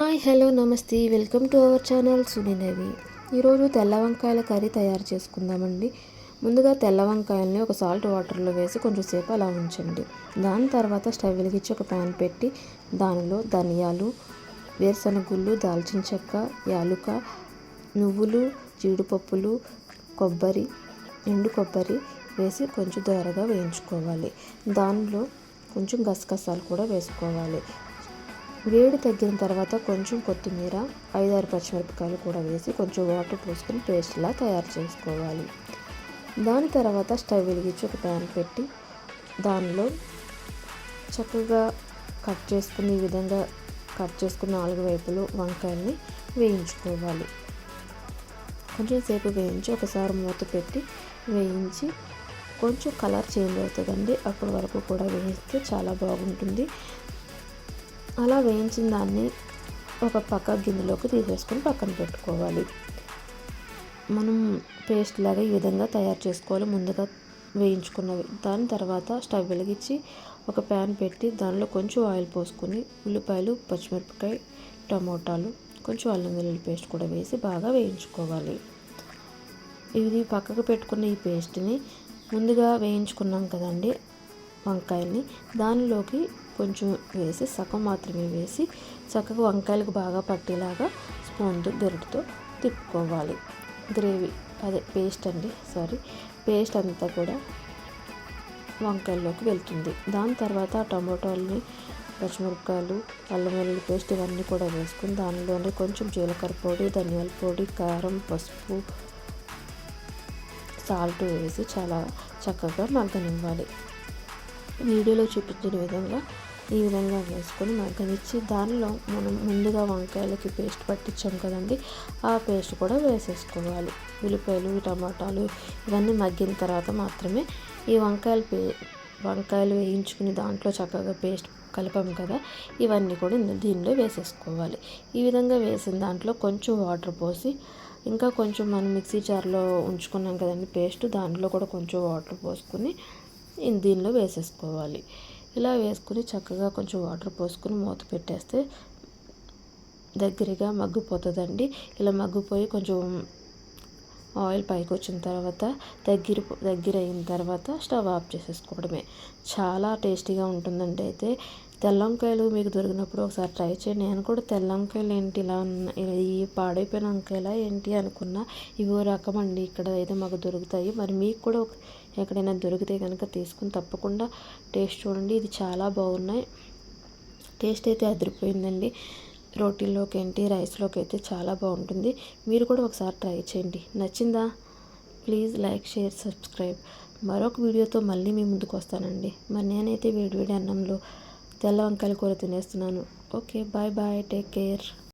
Hi hello నమస్తే. Welcome to our channel సునీనవి ఈరోజు తెల్ల వంకాయల కర్రీ తయారు చేసుకుందామండి. ముందుగా తెల్ల వంకాయల్ని ఒక సాల్ట్ వాటర్లో వేసి కొంచెంసేపు అలా ఉంచండి. దాని తర్వాత స్టవ్ వెలిగించి ఒక ప్యాన్ పెట్టి దానిలో ధనియాలు వేరుశనగుళ్ళు దాల్చిన చెక్క యాలుక నువ్వులు జీడిపప్పులు కొబ్బరి ఎండు కొబ్బరి వేసి కొంచెం దోరగా వేయించుకోవాలి. దానిలో కొంచెం గసగసాలు కూడా వేసుకోవాలి. వేడి తగ్గిన తర్వాత కొంచెం కొత్తిమీర ఐదారు పచ్చిమిరపకాయలు కూడా వేసి కొంచెం వాటర్ పోసుకొని పేస్ట్లా తయారు చేసుకోవాలి. దాని తర్వాత స్టవ్ వెలిగించి ఒక ప్యాన్ పెట్టి దానిలో చక్కగా కట్ చేసుకుని ఈ విధంగా కట్ చేసుకున్న నాలుగు వైపులు వంకాయల్ని వేయించుకోవాలి. కొంచెం సేపు వేయించి ఒకసారి మూత పెట్టి వేయించి కొంచెం కలర్ చేంజ్ అవుతుందండి. అప్పటి వరకు కూడా వేయిస్తే చాలా బాగుంటుంది. అలా వేయించిన దాన్ని ఒక పక్క గిన్నెలోకి తీసేసుకొని పక్కన పెట్టుకోవాలి. మనం పేస్ట్ లాగా ఈ విధంగా తయారు చేసుకోవాలి. ముందుగా వేయించుకున్నవి దాని తర్వాత స్టవ్ వెలిగించి ఒక ప్యాన్ పెట్టి దానిలో కొంచెం ఆయిల్ పోసుకొని ఉల్లిపాయలు పచ్చిమిరపకాయ టమోటాలు కొంచెం అల్లం వెల్లుల్లి పేస్ట్ కూడా వేసి బాగా వేయించుకోవాలి. ఇది పక్కకు పెట్టుకున్న ఈ పేస్ట్ని ముందుగా వేయించుకున్నాం కదండి వంకాయల్ని దానిలోకి కొంచెం వేసి సగం మాత్రమే వేసి చక్కగా వంకాయలకు బాగా పట్టేలాగా స్పూన్తో గరిటతో తిప్పుకోవాలి. గ్రేవీ అదే పేస్ట్ అండి సారీ. పేస్ట్ అంతా కూడా వంకాయల్లోకి వెళ్తుంది. దాని తర్వాత టమాటోల్ని పచ్చిమిరపకాయలు అల్లం వెల్లుల్లి పేస్ట్ ఇవన్నీ కూడా వేసుకుని దానిలోనే కొంచెం జీలకర్ర పొడి ధనియాల పొడి కారం పసుపు సాల్ట్ వేసి చాలా చక్కగా మగ్గనివ్వాలి. వీడియోలో చూపించిన విధంగా ఈ విధంగా వేసుకొని మగ్గనిచ్చి దానిలో మనం ముందుగా వంకాయలకి పేస్ట్ పట్టించాం కదండి ఆ పేస్ట్ కూడా వేసేసుకోవాలి. ఉల్లిపాయలు టమాటాలు ఇవన్నీ మగ్గిన తర్వాత మాత్రమే ఈ వంకాయలు పే వంకాయలు వేయించుకుని దాంట్లో చక్కగా పేస్ట్ కలిపాం కదా ఇవన్నీ కూడా దీనిలో వేసేసుకోవాలి. ఈ విధంగా వేసిన దాంట్లో కొంచెం వాటర్ పోసి ఇంకా కొంచెం మనం మిక్సీ జార్లో ఉంచుకున్నాం కదండి పేస్ట్ దాంట్లో కూడా కొంచెం వాటర్ పోసుకొని దీనిలో వేసేసుకోవాలి. ఇలా వేసుకుని చక్కగా కొంచెం వాటర్ పోసుకుని మూత పెట్టేస్తే దగ్గరగా మగ్గిపోతుందండి. ఇలా మగ్గిపోయి కొంచెం ఆయిల్ పైకి వచ్చిన తర్వాత దగ్గర దగ్గర అయిన తర్వాత స్టవ్ ఆఫ్ చేసేసుకోవడమే. చాలా టేస్టీగా ఉంటుందండి అయితే. తెల్లంకాయలు మీకు దొరికినప్పుడు ఒకసారి ట్రై చేయండి. నేను కూడా తెల్ల వంకాయలు ఏంటి ఇలా ఉన్న ఈ పాడైపోయిన వంకాయలా ఏంటి అనుకున్నా ఇవో రకం అండి ఇక్కడ అయితే మాకు దొరుకుతాయి. మరి మీకు కూడా ఎక్కడైనా దొరికితే కనుక తీసుకుని తప్పకుండా టేస్ట్ చూడండి. ఇది చాలా బాగున్నాయి. టేస్ట్ అయితే అదిరిపోయిందండి. రోటీల్లోకి ఏంటి? రైస్లోకి అయితే చాలా బాగుంటుంది. మీరు కూడా ఒకసారి ట్రై చేయండి. నచ్చిందా? Please like share subscribe. మరొక వీడియోతో మళ్ళీ మీ ముందుకు వస్తానండి. మరి నేనైతే వేడి వేడి అన్నంలో తెల్ల వంకాయల కూర తినేస్తున్నాను. Okay bye bye take care.